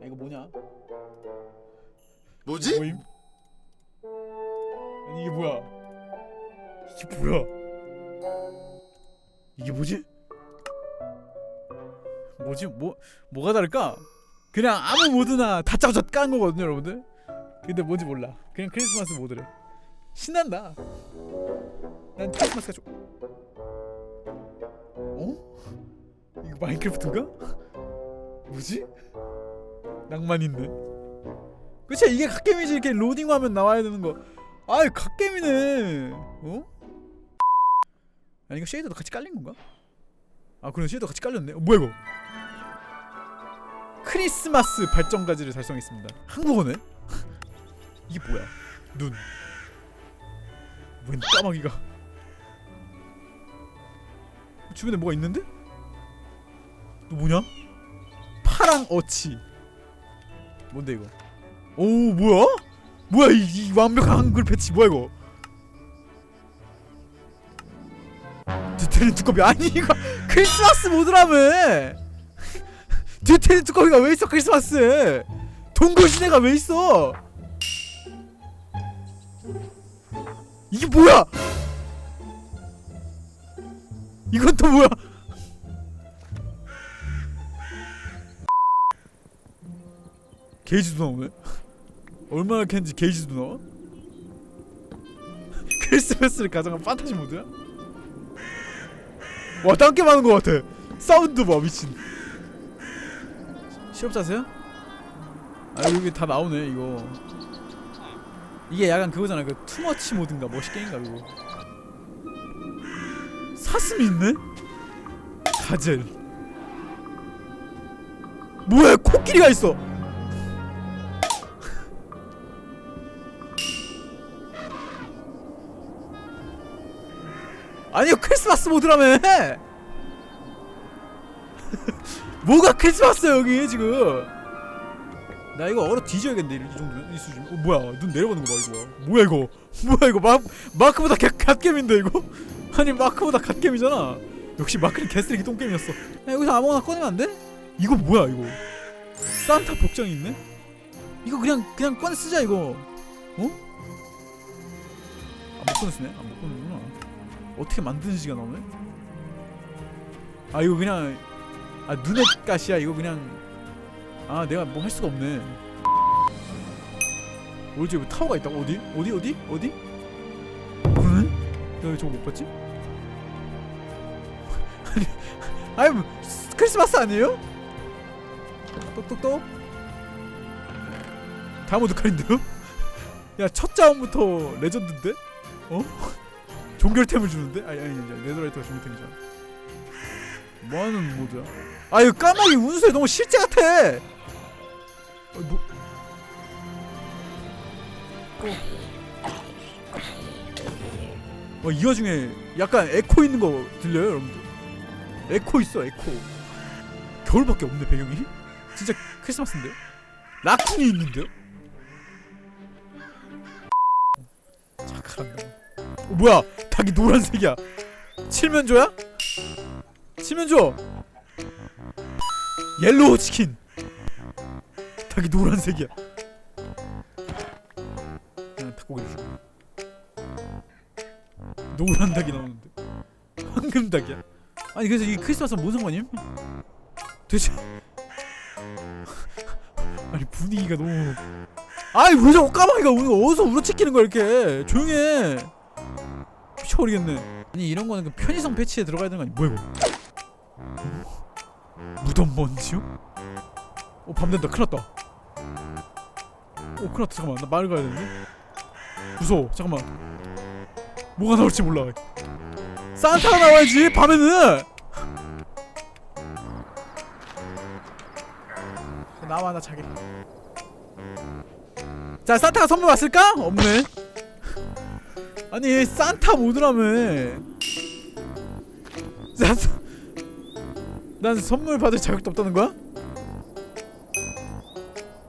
야, 이거 뭐냐? 뭐지? 뭐임? 아니 이게 뭐야? 이게 뭐야? 이게 뭐지? 뭐지? 뭐 뭐가 다를까? 그냥 아무 모드나 다 짜고 깐 거거든요, 여러분들. 근데 뭔지 몰라. 그냥 크리스마스 모드래. 신난다. 난 크리스마스가 좋. 어? 이거 마인크래프트인가? 뭐지? 낭만 있네. 그치 이게 갓게임이지 이렇게 로딩 화면 나와야 되는 거. 아이 갓게임이네. 어? 아니 이거 쉐이더도 같이 깔린 건가? 아 그래 쉐이더 같이 깔렸네. 어, 뭐야 이거? 크리스마스 발전까지를 달성했습니다. 한국어네? 이게 뭐야? 눈. 웬 까마귀가? 주변에 뭐가 있는데? 또 뭐냐? 파랑 어치. 뭔데 이거? 오 뭐야? 뭐야 이, 이 완벽한 한글 패치 뭐야 이거? 디테일 두꺼비 아니 이거 크리스마스 모드라며 디테일 두꺼비가 왜 있어 크리스마스에 동굴시대가 왜 있어 이게 뭐야 이건 또 뭐야 게이지도 나오네? 얼마나 캔지 게이지도 나와? 크리스마스를 가정한 판타지 모드야? 와 딴게 많은 것 같아. 사운드 봐 미친. 실업자세요? 아 여기 다 나오네 이거. 이게 약간 그거잖아. 그 투머치 모드인가? 머시 게임인가 그거? 사슴이 있네? 가젤. 뭐야 코끼리가 있어 아니요 크리스마스 모드라며. 뭐가 크리스마스 여기 지금? 나 이거 얼어 뒤져야겠네 이 정도 이 수준. 어, 뭐야? 눈 내려가는 거 봐 이거 뭐야 이거? 뭐야 이거? 마, 마크보다 갓, 갓겜인데 이거? 아니 마크보다 갓겜이잖아. 역시 마크는 개쓰레기 똥게임이었어. 야, 여기서 아무거나 꺼내면 안 돼? 이거 뭐야 이거? 산타 복장이 있네? 이거 그냥 그냥 꺼내 쓰자 이거. 어? 아못 꺼내 쓰네? 아못 꺼내구나 어떻게 만드는지가 나오네? 아 이거 그냥 아 눈의 가시야. 이거 그냥 아 내가 뭐 할 수가 없네. 어디 여기 타워가 있다고? 어디? 어디 어디? 어디? 그러네 내가 왜 저거 못 봤지? 아니 아니 뭐 크리스마스 아니에요? 똑똑똑? 다모드 칼인데요? 야 첫 자원부터 레전드인데? 어 종결템을 주는데? 아니 아니 아니 네더라이트가 종결템이잖아 뭐하는 모드야? 아 이거 까마귀 운수에 너무 실제 같아 어, 뭐... 어. 어, 이 와중에 약간 에코 있는 거 들려요 여러분들? 에코 있어 에코 겨울밖에 없네 배경이 진짜 크리스마스인데요? 라쿤이 있는데요? 착하다 어, 뭐야? 닭이 노란색이야. 칠면조야? 칠면조 옐로우 치킨. 닭이 노란색이야. 그냥 닭고기 노란 닭이 나오는데. 황금 닭이야? 아니 그래서 이 크리스마스는 뭔 상관임? 도대체? 아니 분위기가 너무. 아니 왜 자꾸 까마귀가 거 어디서 우러치키는 거야 이렇게. 조용히 해 미쳐버리겠네. 아니 이런 거는 그 편의성 패치에 들어가야 되는 거 아니 뭐야 이거? 무덤 먼지요? 어 밤된다. 큰일 났다. 어 큰일 났다. 잠깐만. 나 마을 가야 되는데? 무서워. 잠깐만. 뭐가 나올지 몰라. 산타가 나와야지 밤에는! 나와 나 자게 자 산타가 선물 왔을까? 없네 아니 산타 모드라며 난 선물 받을 자격도 없다는 거야?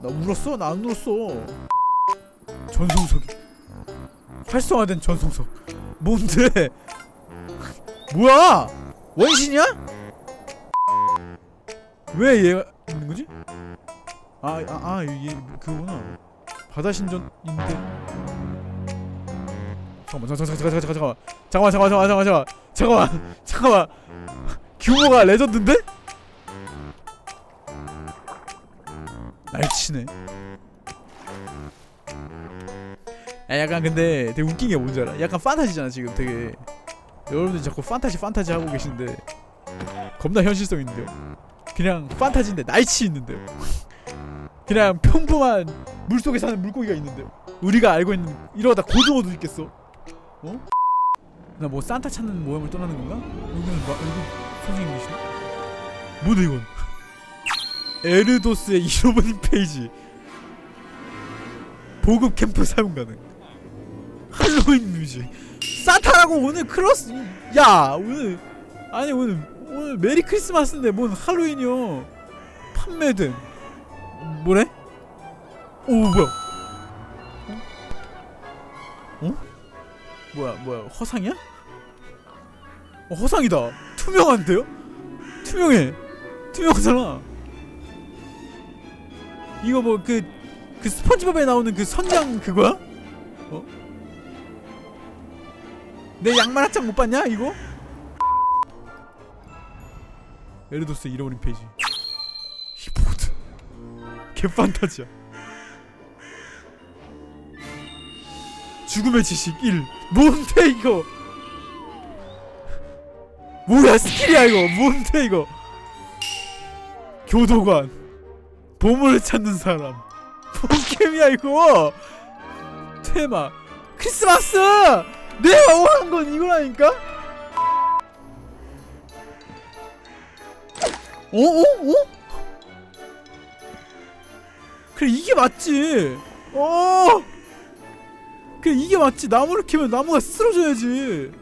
나 울었어? 나 안 울었어 전송석이 활성화된 전송석 뭔데? 뭐야? 원신이야? 왜 얘가 있는 거지? 아아아 이게 그거구나 바다 신전인데 잠깐만 잠깐 잠깐 잠깐 잠깐 잠깐만 잠깐만 잠깐만 잠깐만 잠깐만 잠깐만 규모가 레전드인데? 날치네 야 약간 근데 되게 웃긴 게 뭔지 알아? 약간 판타지잖아 지금 되게 여러분들 자꾸 판타지 판타지 하고 계신데 겁나 현실성 있는데요 그냥 판타지인데 날치 있는데요 그냥 평범한 물속에 사는 물고기가 있는데요 우리가 알고 있는 이러다 고등어도 있겠어 어? 나 뭐 산타 찾는 모험을 떠나는 건가? 여기는 마, 여기 선생님이시네? 뭐네 이건 에르도스의 잃어버린 페이지 보급 캠프 사용 가능 할로윈 뮤직 산타라고 오늘 크로스 야 오늘 아니 오늘 오늘 메리 크리스마스인데 뭔 할로윈이요 판매된 뭐래? 오 뭐야 어? 어? 뭐야 뭐야 허상이야? 어, 허상이다 투명한데요? 투명해 투명하잖아 이거 뭐그그 스펀지밥에 나오는 그 선장 그거야? 어? 내 양말 한장 못 봤냐 이거? 에르도스 잃어버린 페이지 히포드 개판타지야 죽음의 지식 1 뭔데 이거? 뭐야 스킬이야 이거. 뭔데 이거? 교도관. 보물을 찾는 사람. 포켓이야 이거? 테마. 크리스마스! 내가 원한 건 이거라니까? 어? 어? 어? 그래 이게 맞지? 어 그래 이게 맞지? 나무를 캐면 나무가 쓰러져야지.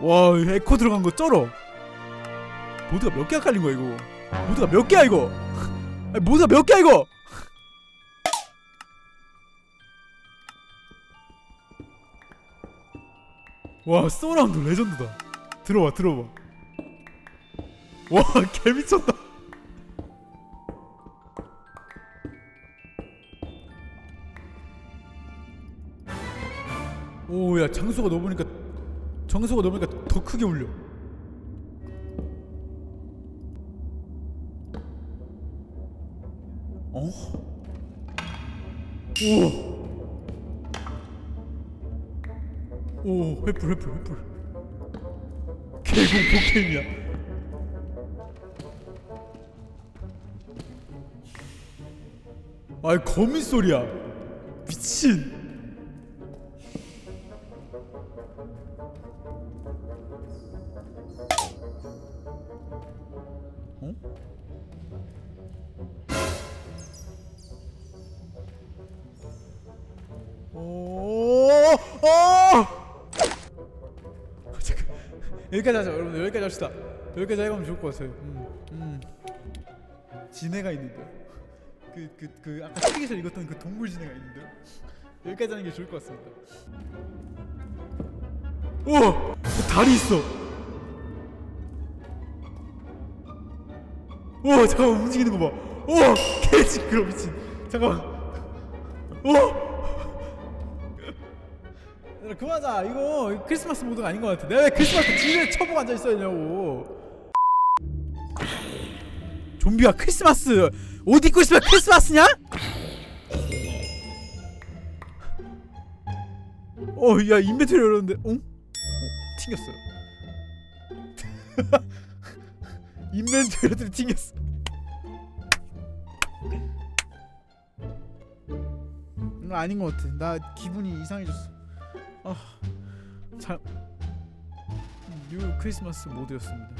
와 에코 들어간 거 쩔어. 모드가 몇 개가 깔린 거야 이거? 모드가 몇 개야 이거? 아니, 모드가 몇 개야 이거? 와 소라운드 레전드다. 들어봐 들어봐 와 개미쳤다 장소가 넘으니까 장소가 넘으니까 더 크게 울려. 어? 우와. 오 횃불 횃불 횃불. 개공 포켓이야. 아이 거미 소리야. 미친 여기까지 하자 여러분 여기까지 합시다 여기까지 해가면 좋을 것 같아요. 음, 음. 지네가 있는데요. 그그 그 아까 책에서 읽었던 그 동물 지네가 있는데요. 여기까지 하는 게 좋을 것 같습니다. 우와 다리 있어. 우와 잠깐만 움직이는 거 봐. 우와 개 시끄러 미친. 잠깐만. 우와. 얘들아 그만하자 이거 크리스마스 모드가 아닌 것 같아 내가 왜 크리스마스 뒤에 쳐보고 앉아 있어야 되냐고 좀비가 크리스마스 옷 입고 있으면 크리스마스냐? 어야 인벤토리 열었는데 어? 어? 튕겼어요 인벤토리들이 튕겼어 아닌 것 같아 나 기분이 이상해졌어 아, 잘, 뉴 크리스마스 모드였습니다.